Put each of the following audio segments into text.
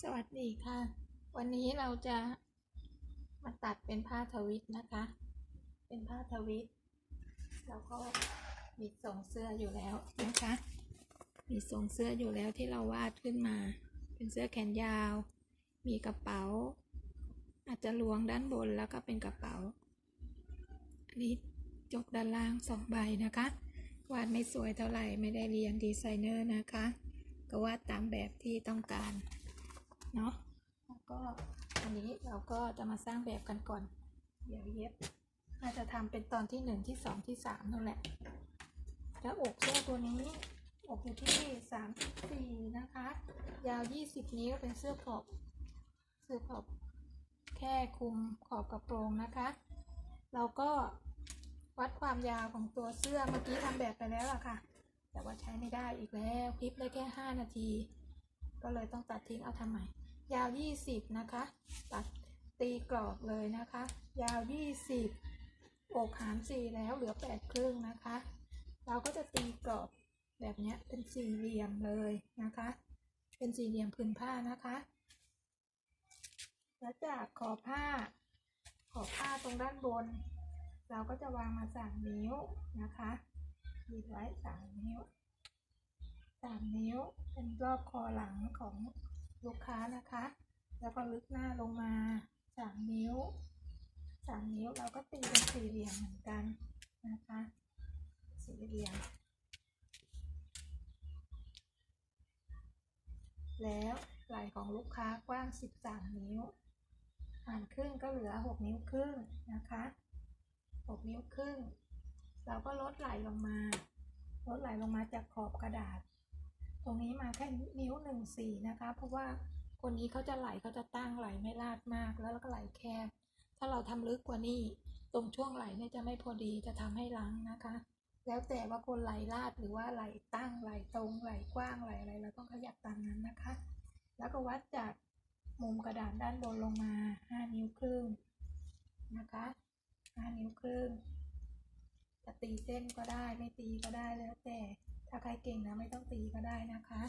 สวัสดีค่ะ วันนี้เราจะมาตัดเป็นผ้าทวิตนะคะ เป็นผ้าทวิตแล้วก็มีทรงเสื้ออยู่แล้วนะคะ มีทรงเสื้ออยู่แล้วที่เราวาดขึ้นมา เป็นเสื้อแขนยาว มีกระเป๋า อาจจะลวงด้านบนแล้วก็เป็นกระเป๋า อันนี้จกด้านล่างสองใบนะคะ วาดไม่สวยเท่าไหร่ไม่ได้เรียนดีไซเนอร์นะคะ ก็วาดตามแบบที่ต้องการ เนาะแล้วก็อันนี้เราก็จะมาสร้างแบบกันก่อน เดี๋ยวเย็บน่าจะทำเป็นตอนที่หนึ่งที่สองที่สามนั่นแหละ แล้วอกเสื้อตัวนี้ อกอยู่ที่สามสี่นะคะ ยาวยี่สิบนิ้วเป็นเสื้อขอบเสื้อขอบแค่คลุมขอบกระโปรงนะคะ เราก็วัดความยาวของตัวเสื้อเมื่อกี้ทำแบบไปแล้วล่ะค่ะ แต่ว่าใช้ไม่ได้อีกแล้ว คลิปได้แค่ห้านาที ก็เลยต้องตัดทิ้งเอาทำใหม่ ยาว 20 นะคะ ตัดตีกรอบเลยนะคะ ยาว 20อกหาร4แล้วเหลือ 8 ครึ่งนะคะ เราก็จะตีกรอบแบบเนี้ยเป็นสี่เหลี่ยมเลยนะคะ เป็นสี่เหลี่ยมผืนผ้านะคะแล้วจากขอบผ้า ขอบผ้าตรงด้านบน เราก็จะวางมาสามนิ้วนะคะดีไว้สามนิ้ว สามนิ้วเป็นรอบคอหลังของลูกค้านะคะ แล้วก็ลึกหน้าลงมาสามนิ้วสามนิ้วเราก็ตีเป็นสี่เหลี่ยมเหมือนกันนะคะสี่เหลี่ยม แล้วไหล่ของลูกค้ากว้าง13นิ้วหารครึ่งก็เหลือ6นิ้วครึ่งนะคะ6นิ้วครึ่งเราก็ลดไหล่ลงมา ลดไหล่ลงมาจากขอบกระดาษ ตรงนี้มาแค่นิ้วหนึ่งสี่นะคะ เพราะว่าคนนี้เขาจะไหลเขาจะตั้งไหลไม่ลาดมากแล้วก็ไหลแคบ ถ้าเราทำลึกกว่านี้ ตรงช่วงไหลเนี่ยจะไม่พอดีจะทำให้ล้างนะคะ แล้วแต่ว่าคนไหลลาดหรือว่าไหลตั้งไหลตรงไหลกว้างไหลอะไรเราต้องขยับตามนั้นนะคะ แล้วก็วัดจากมุมกระดาษด้านบนลงมาห้านิ้วครึ่งนะคะห้านิ้วครึ่งจะตีเส้นก็ได้ไม่ตีก็ได้แล้วแต่ ถ้าใครเก่งนะไม่ต้องตีก็ได้นะคะ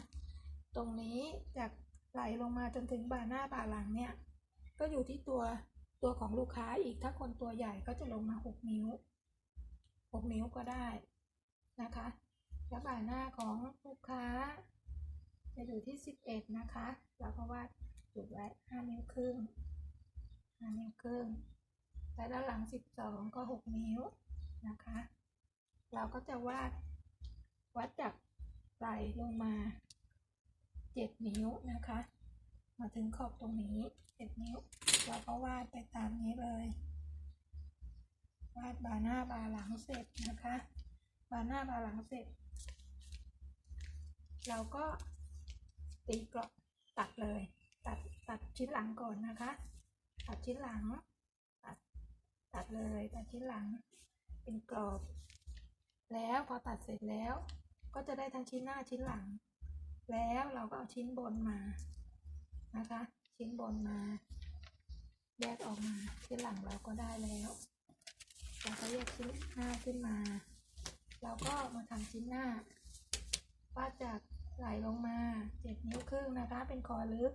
ตรงนี้จากไหลลงมาจนถึงบ่าหน้าบ่าหลังเนี่ย ก็อยู่ที่ตัวตัวของลูกค้าอีกถ้าคนตัวใหญ่ก็จะลงมาหกนิ้วหกนิ้วก็ได้นะคะแล้วบ่าหน้าของลูกค้า จะอยู่ที่สิบเอ็ดนะคะเราก็วาดจุดไว้ห้านิ้วครึ่งห้านิ้วครึ่งและด้านหลังสิบสองก็หกนิ้วนะคะ เราก็จะวาด วัดจากไหล่ลงมาเจ็ดนิ้วนะคะ มาถึงขอบตรงนี้เจ็ดนิ้ว เราก็วาดไปตามนี้เลย วาดบาหน้าบาหลังเสร็จนะคะ บาหน้าบาหลังเสร็จ เราก็ตีกรอบตัดเลย ตัดตัดชิ้นหลังก่อนนะคะ ตัดชิ้นหลัง ตัดตัดเลยตัดชิ้นหลัง เป็นกรอบ แล้วพอตัดเสร็จแล้ว ก็จะได้ทั้งชิ้นหน้าชิ้นหลัง แล้วเราก็เอาชิ้นบนมานะคะ ชิ้นบนมาแยกออกมาชิ้นหลังเราก็ได้แล้วเราก็แยกชิ้นหน้าขึ้นมา เราก็มาทำชิ้นหน้าวาดจากไหลลงมาเจ็ดนิ้วครึ่งนะคะ เป็นคอลึก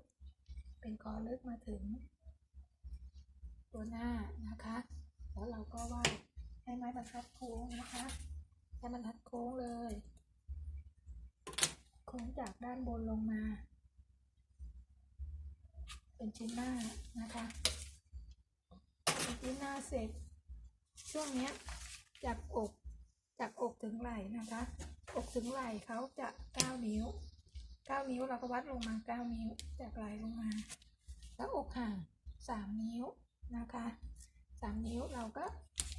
เป็นคอลึกมาถึง ตัวหน้านะคะ แล้วเราก็วาดให้ไม้บรรทัดโค้งนะคะให้มันทัดโค้งเลย โค้งจากด้านบนลงมา เป็นชิ้นหน้านะคะเป็นชิ้นหน้าเสร็จ ช่วงนี้จากอกจากอกถึงไหล่นะคะ อกถึงไหล่เขาจะเนิ้วเนิ้วเราก็วัดลงมาเนิ้วจากไหล่ลงมา แล้วอกห่างสามนิ้วนะคะสามนิ้วเราก็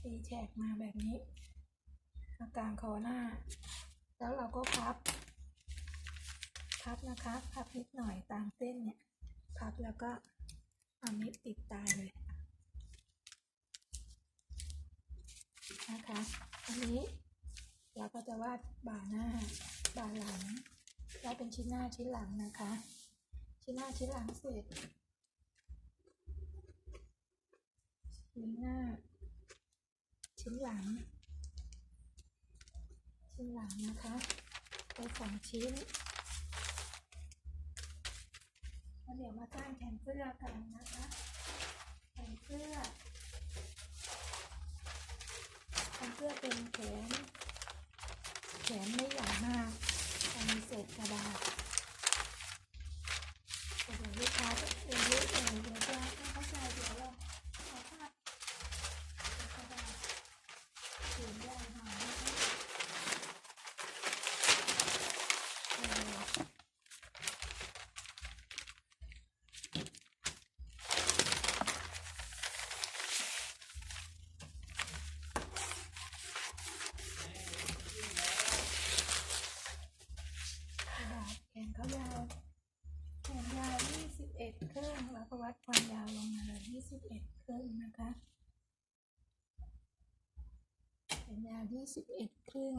ตีแฉกมาแบบนี้กลางคอหน้า แล้วเราก็พับ พับนะคะพับนิดหน่อยตามเส้นเนี่ย พับแล้วก็เอานิดติดตายเลยนะคะ อันนี้เราก็จะวาดบ่าหน้าบ่าหลังแล้วเป็นชิ้นหน้าชิ้นหลังนะคะ ชิ้นหน้าชิ้นหลังเสร็จชิ้นหน้า ชิ้นหลัง ชิ้นหลังนะคะไปสองชิ้น ว แล้ว เดี๋ยวมาสร้างแขนเสื้อกันนะคะ แขนเสื้อ แขนเสื้อเป็นแขน แขนไม่ใหญ่มากจะมีเศษกระดาษเดี๋ยวลูกค้าจะเดี๋ยวลูกเองเดี๋ยวจะไม่เข้าใจเดี๋ยวเราเอาภาพกระดาษเขียนได้หน่อยนะคะเออ กระดาษแขน เขายาวแขนยาว21 ครึ่งแล้วก็วัดความยาวลงมาเลย21 ครึ่งนะคะแขนยาว21 ครึ่ง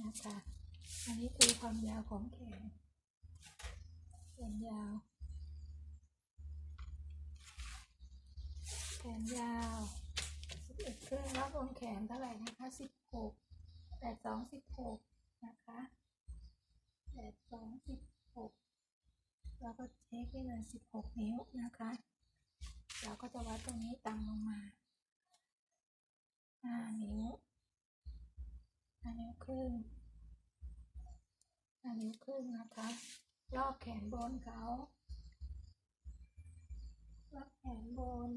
นะคะอันนี้คือความยาวของแขนแขนยาวแขนยาว เอ็ดเครื่องแล้วบนแขนเท่าไหร่นะคะสิบหกแปดสองสิบหกนะคะแปดสองสิบหกแล้วก็เช็คได้เลยสิบหกนิ้วนะคะเราก็จะวัดตรงนี้ต่ำลงมาห้านิ้วห้านิ้วครึ่งห้านิ้วครึ่งนะคะ รอบแขนบนเขารอบแขนบน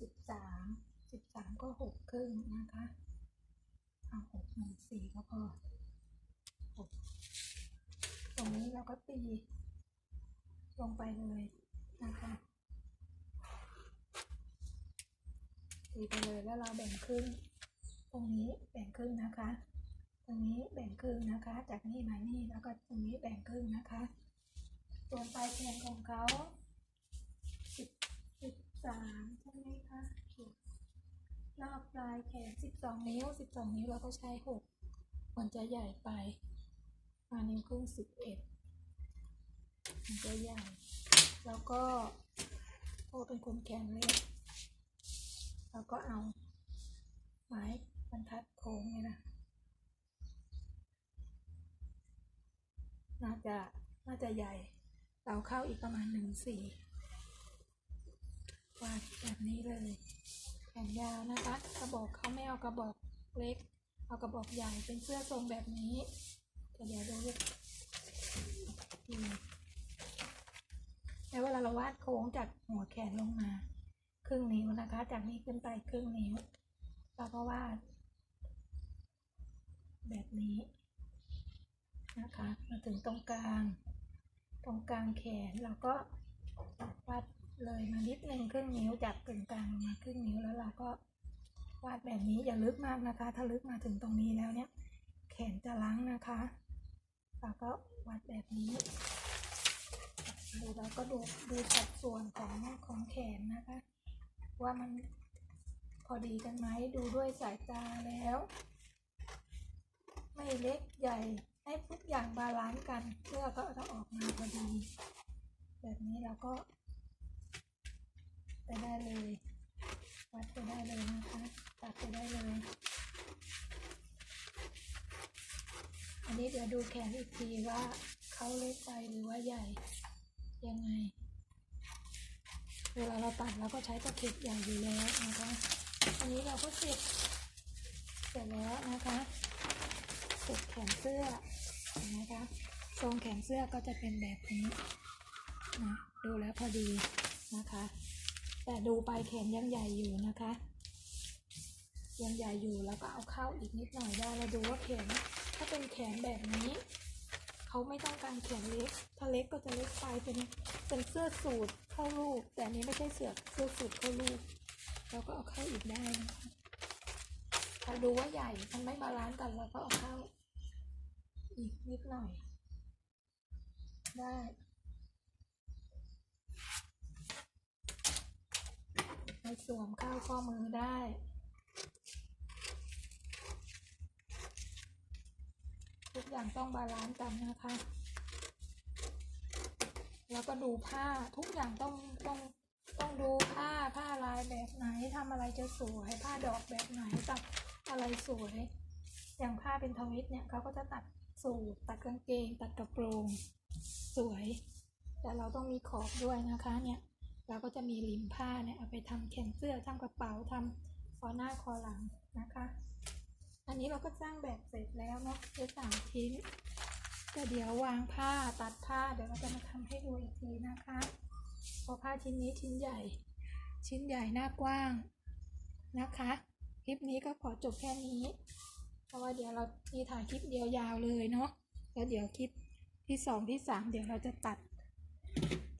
สิบสามสิบสามก็หกครึ่งนะคะเอาหกหนึ่งสี่ก็พอหกตรงนี้เราก็ตี ลงไปเลยนะคะตีไปเลยแล้วเราแบ่งครึ่งตรงนี้แบ่งครึ่งนะคะ ตรงนี้แบ่งครึ่งนะคะ จากนี่มานี่แล้วก็ตรงนี้แบ่งครึ่งนะคะส่วนปลายแขนของเขา สามใช่ไหมคะรอบปลายแขนสิบสองนิ้วสิบสองนิ้วเราก็ใช้หกมันจะใหญ่ไปมานิ้วครึ่งสิบเอ็ดมันจะใหญ่ แล้วก็โอเป็นคนแขนเล็กเราก็เอาไม้บรรทัดโค้งนี่นะน่าจะน่าจะใหญ่ เราเข้าอีกประมาณหนึ่งสี่ วาดแบบนี้เลยแขนยาวนะคะ กระบอกเขาไม่เอากระบอกเล็ก เอากระบอกใหญ่เป็นเสื้อทรงแบบนี้เดี๋ยวเดี๋ยวดูอืมแล้วเวลาเราวาดโค้งจากหัวแขนลงมา ครึ่งนิ้วนะคะ จากนี้ขึ้นไปครึ่งนิ้วเราก็วาด แบบนี้นะคะ มาถึงตรงกลาง ตรงกลางแขนเราก็วาด เลยมานิดนึงครึ่งนิ้วจากกึ่งกลางมาครึ่งนิ้วแล้วเราก็วาดแบบนี้อย่าลึกมากนะคะ ถ้าลึกมาถึงตรงนี้แล้วเนี่ย แขนจะล้างนะคะเราก็วาดแบบนี้ดูแล้วก็ดูดูสัดส่วนของของแขนนะคะ ว่ามันพอดีกันไหมดูด้วยสายตาแล้ว ไม่เล็กใหญ่ให้ทุกอย่างบาลานซ์กันเสื้อก็จะออกมาพอดี แบบนี้เราก็ ไปได้เลย วัดไปได้เลยนะคะตัดไปได้เลย อันนี้เดี๋ยวดูแขนอีกทีว่าเขาเล็กไปหรือว่าใหญ่ยังไง เวลาเราตัดเราก็ใช้ตะเข็บใหญ่อยู่แล้วนะคะ อันนี้เราก็เสร็จเสร็จแล้วนะคะเสร็จแขนเสื้อเห็นะคะทรงแขนเสื้อก็จะเป็นแบบนี้นะดูแล้วพอดีนะคะ แต่ดูปลายแขนยังใหญ่อยู่นะคะ ยังใหญ่อยู่แล้วก็เอาเข้าอีกนิดหน่อยได้เราดูว่าแขนถ้าเป็นแขนแบบนี้เขาไม่ต้องการแขนเล็ก ถ้าเล็กก็จะเล็กไปเป็นเป็นเสื้อสูทเข้ารูป แต่นนี้ไม่ใช่เสื้อเสื้อสูทเข้ารูปเราก็เอาเข้าอีกได้นะคะถ้าดูว่าใหญ่มันไม่บาลานซ์กันเราก็เอาเข้าอีกนิดหน่อยได้ไป สวมเข้าข้อมือได้ ทุกอย่างต้องบาลานซ์กันนะคะ แล้วก็ดูผ้าทุกอย่างต้องต้องต้องดูผ้าผ้าลายแบบไหนทำอะไรจะสวยผ้าดอกแบบไหนตัดอะไรสวย อย่างผ้าเป็นทวิตเนี่ยเขาก็จะตัดสูทตัดกางเกง ตัดกระโปรง สวย แต่เราต้องมีขอบด้วยนะคะเนี่ย เราก็จะมีริมผ้าเนี่ยเอาไปทำแขนเสื้อทำกระเป๋าทำคอหน้าคอหลังนะคะ อันนี้เราก็สร้างแบบเสร็จแล้วเนาะได้สามชิ้นแต่เดี๋ยววางผ้าตัดผ้าเดี๋ยวเราจะมาทำให้ดูอีกทีนะคะเพราะผ้าชิ้นนี้ชิ้นใหญ่ ชิ้นใหญ่หน้ากว้างนะคะ คลิปนี้ก็ขอจบแค่นี้ เพราะว่าเดี๋ยวเรามีถ่ายคลิปเดียวยาวเลยเนาะแล้วเดี๋ยวคลิปที่สองที่สามเดี๋ยวเราจะตัด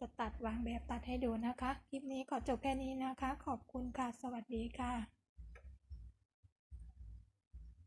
จะตัดวางแบบตัดให้ดูนะคะ คลิปนี้ขอจบแค่นี้นะคะ ขอบคุณค่ะ สวัสดีค่ะ